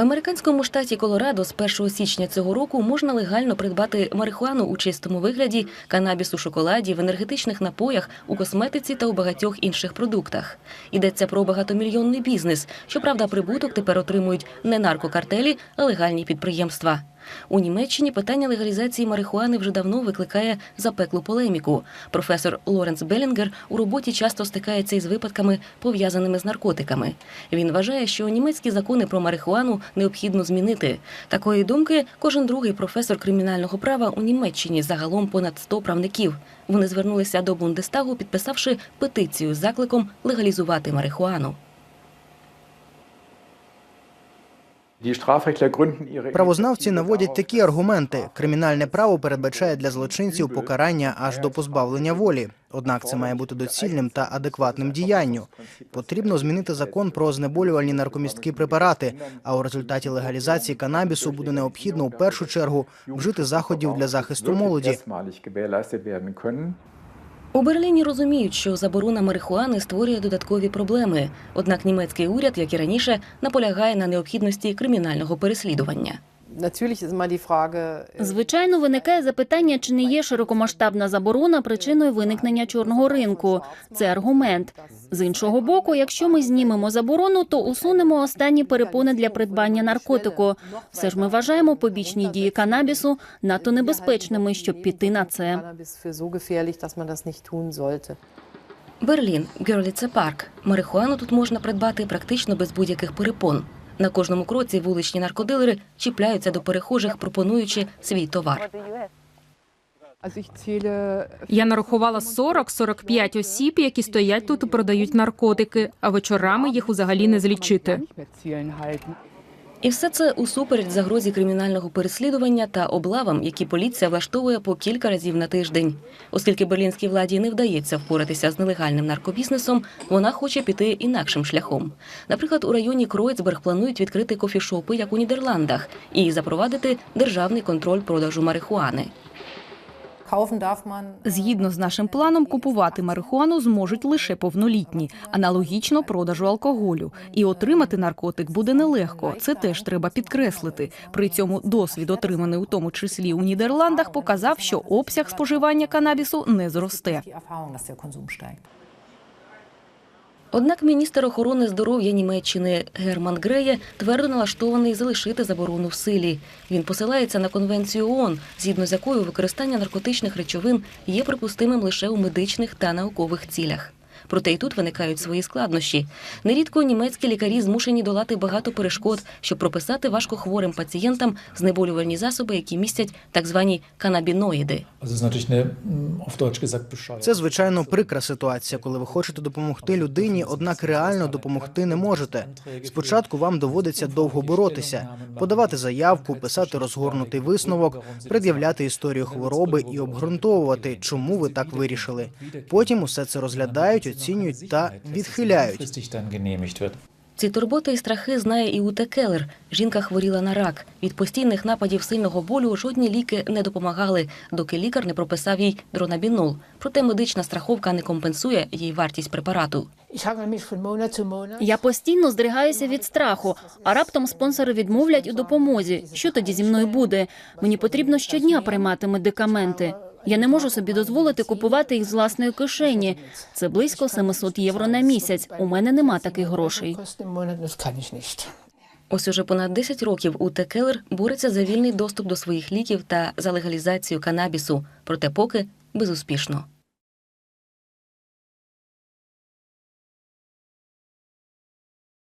американському штаті Колорадо з 1 січня цього року можна легально придбати марихуану у чистому вигляді, канабіс у шоколаді, в енергетичних напоях, у косметиці та у багатьох інших продуктах. Йдеться про багатомільйонний бізнес. Щоправда, прибуток тепер отримують не наркокартелі, а легальні підприємства. У Німеччині питання легалізації марихуани вже давно викликає запеклу полеміку. Професор Лоренц Белінгер у роботі часто стикається із випадками, пов'язаними з наркотиками. Він вважає, що німецькі закони про марихуану необхідно змінити. Такої думки кожен другий професор кримінального права у Німеччині загалом понад 100 правників. Вони звернулися до Бундестагу, підписавши петицію з закликом легалізувати марихуану. Правознавці наводять такі аргументи: кримінальне право передбачає для злочинців покарання аж до позбавлення волі. Однак це має бути доцільним та адекватним діянню. Потрібно змінити закон про знеболювальні наркомісткі препарати. А у результаті легалізації канабісу буде необхідно у першу чергу вжити заходів для захисту молоді. У Берліні розуміють, що заборона марихуани створює додаткові проблеми. Однак німецький уряд, як і раніше, наполягає на необхідності кримінального переслідування. Äh, Звичайно, виникає запитання, чи не є широкомасштабна заборона причиною виникнення чорного ринку. Це аргумент. З іншого боку, якщо ми знімемо заборону, то усунемо останні перепони для придбання наркотику. Все ж ми вважаємо побічні дії канабісу надто небезпечними, щоб піти на це. Берлін, Герліце парк. Марихуану тут можна придбати практично без будь-яких перепон. На кожному кроці вуличні наркодилери чіпляються до перехожих, пропонуючи свій товар. Я нарахувала 40-45 осіб, які стоять тут і продають наркотики, а вечорами їх взагалі не злічити. І все це усупереч загрозі кримінального переслідування та облавам, які поліція влаштовує по кілька разів на тиждень. Оскільки берлінській владі не вдається впоратися з нелегальним наркобізнесом, вона хоче піти інакшим шляхом. Наприклад, у районі Кройцберг планують відкрити кофішопи, як у Нідерландах, і запровадити державний контроль продажу марихуани. Kaufen Згідно з нашим планом, купувати марихуану зможуть лише повнолітні, аналогічно продажу алкоголю. І отримати наркотик буде нелегко. Це теж треба підкреслити. При цьому досвід, отриманий у тому числі у Нідерландах, показав, що обсяг споживання канабісу не зросте. Однак міністр охорони здоров'я Німеччини Герман Греє твердо налаштований залишити заборону в силі. Він посилається на конвенцію ООН, згідно з якою використання наркотичних речовин є припустимим лише у медичних та наукових цілях. Проте і тут виникають свої складнощі. Нерідко німецькі лікарі змушені долати багато перешкод, щоб прописати важкохворим пацієнтам знеболювальні засоби, які містять так звані канабіноїди. Це звичайно прикра ситуація, коли ви хочете допомогти людині, однак реально допомогти не можете. Спочатку вам доводиться довго боротися, подавати заявку, писати розгорнутий висновок, пред'являти історію хвороби і обґрунтовувати, чому ви так вирішили. Потім усе це розглядають, оцінюють та відхиляють. Ці турботи і страхи знає і Уте Келлер. Жінка хворіла на рак. Від постійних нападів сильного болю жодні ліки не допомагали, доки лікар не прописав їй дронабінол. Проте медична страховка не компенсує їй вартість препарату. Я постійно здригаюся від страху, а раптом спонсори відмовлять у допомозі. Що тоді зі мною буде? Мені потрібно щодня приймати медикаменти. Я не можу собі дозволити купувати їх з власної кишені. Це близько 700 євро на місяць. У мене нема таких грошей. Ось уже понад 10 років Уте Келлер бореться за вільний доступ до своїх ліків та за легалізацію канабісу, проте поки безуспішно.